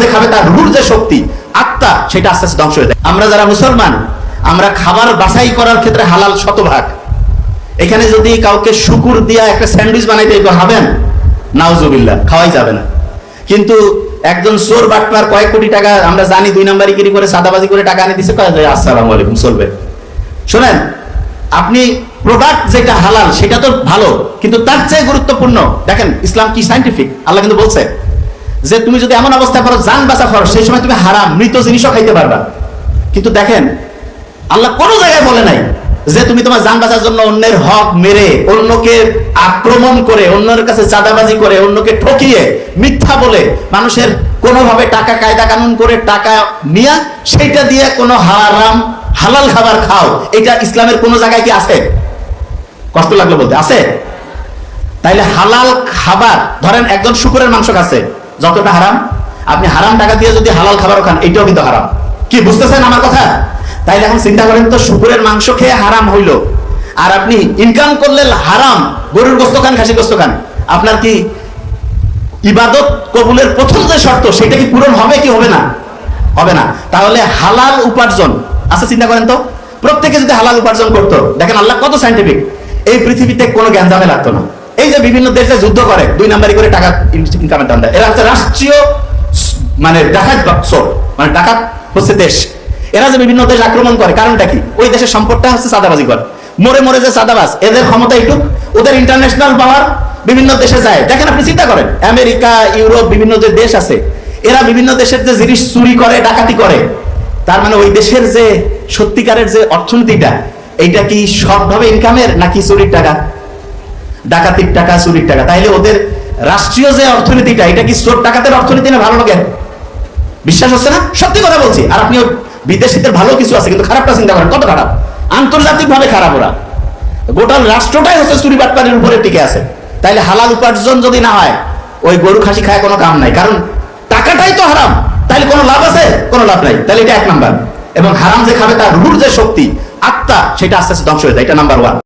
যে খাবে তার রুহুর যে শক্তি, আত্মা সেটা আস্তে আস্তে ধ্বংস হয়ে যায়। আমরা যারা মুসলমান, আমরা খাবার বাছাই করার ক্ষেত্রে হালাল শতভাগ। এখানে যদি কাউকে শুকুর দিয়া একটা স্যান্ডউইচ বানাইতে খাবেন? নাউজুবিল্লাহ, খাওয়াই যাবে না। কিন্তু একজন চোর বাটপার কয়েক কোটি টাকা, আমরা জানি দুই নাম্বারি গিরি করে সাদাবাজি করে টাকা এনে দিছে, কয়ে আসসালামু আলাইকুম, চলবে। শোনেন, আপনি প্রোডাক্ট যেটা হালাল, সেটা তো ভালো, কিন্তু তার চেয়ে গুরুত্বপূর্ণ, দেখেন, ইসলাম কি সাইন্টিফিক আল্লাহ কিন্তু বলছে যে তুমি যদি এমন অবস্থা করো জান বাঁচা করো সেই সময় তুমি হারাম, মৃত জিনিসও খাইতে পারবা। কিন্তু দেখেন, আল্লাহ কোনো জায়গায় বলে নাই যে তুমি তোমার যান বাঁচার জন্য অন্যের হক মেরে, অন্যকে আক্রমণ করে, অন্যের কাছে চাঁদাবাজি করে, অন্যকে ঠকিয়ে, মিথ্যা বলে, মানুষের কোনোভাবে টাকা, কায়দা, কানুন করে টাকা নিয়ে সেটা দিয়ে কোনো হারাম, হালাল খাবার খাও। এটা ইসলামের কোনো জায়গায় কি আছে? কষ্ট লাগল বলতে, আছে? তাইলে হালাল খাবার, ধরেন একজন শুকুরের মাংস খাচ্ছে। যতটা হারাম, আপনি হারাম টাকা দিয়ে যদি হালাল খাবার খান, এটাও কিন্তু হারাম। কি, বুঝতেছেন আমার কথা? তাইলে এখন চিন্তা করেন তো, শুকুরের মাংস খেয়ে হারাম হইল। আর আপনি ইনকাম করলে হারাম, গরুর গোস্ত খান খাসি গোস্ত খান। আপনার কি ইবাদত কবুলের প্রথম যে শর্ত, সেটা কি পূরণ হবে কি হবে না? হবে না। তাহলে হালাল উপার্জন আচ্ছা চিন্তা করেন তো, প্রত্যেকে যদি হালাল উপার্জন করতো, দেখেন আল্লাহ কত সাইন্টিফিক এই পৃথিবীতে কোনো জ্ঞান জামে লাগতো না। বিভিন্ন দেশে যুদ্ধ করে। দুই নাম্বারি করে টাকা ইনকামের দাম দেয়। এরা হচ্ছে রাষ্ট্রীয় মানে ডাকাত চোর মানে ডাকাত হচ্ছে দেশ। এরা যে বিভিন্ন দেশ আক্রমণ করে, কারণটা কি? ওই দেশের সম্পদটা হচ্ছে চাঁদাবাজি করে। মরে মরে যে চাঁদাবাজ, এদের ক্ষমতা একটু ওদের ইন্টারন্যাশনাল পাওয়ার বিভিন্ন দেশে যায়। দেখেন আপনি চিন্তা করেন, আমেরিকা, ইউরোপ, বিভিন্ন যে দেশ আছে, এরা বিভিন্ন দেশের যে জিনিস চুরি করে, ডাকাতি করে, তার মানে ওই দেশের যে সত্যিকারের যে অর্থনীতিটা, এইটা কি সবভাবে ইনকামের নাকি চুরির টাকা? ডাকাতির টাকা, চুরির টাকা। তাইলে ওদের রাষ্ট্রীয় যে অর্থনীতিটা, এটা কি চোর ডাকাতের অর্থনীতি না ভালো লাগে বিশ্বাস হচ্ছে না? সত্যি কথা বলছি। আর আপনি বিদেশিদের ভালো কিছু আছে, কিন্তু খারাপটা চিন্তা করেন, কত খারাপ? আন্তর্জাতিক ভাবে খারাপ ওরা। গোটা রাষ্ট্রটাই হচ্ছে চুরি বাটপাড়ির উপরে টিকে আছে। তাইলে হালাল উপার্জন যদি না হয়, ওই গরু খাসি খায় কোনো কাম নাই। কারণ টাকাটাই তো হারাম। তাইলে কোনো লাভ আছে? কোনো লাভ নাই। তাহলে এটা এক নাম্বার। এবং হারাম যে খাবে তার রুহুর যে শক্তি, আত্মা, সেটা আস্তে আস্তে ধ্বংস হয়ে যায়। এটা নাম্বার ওয়ান।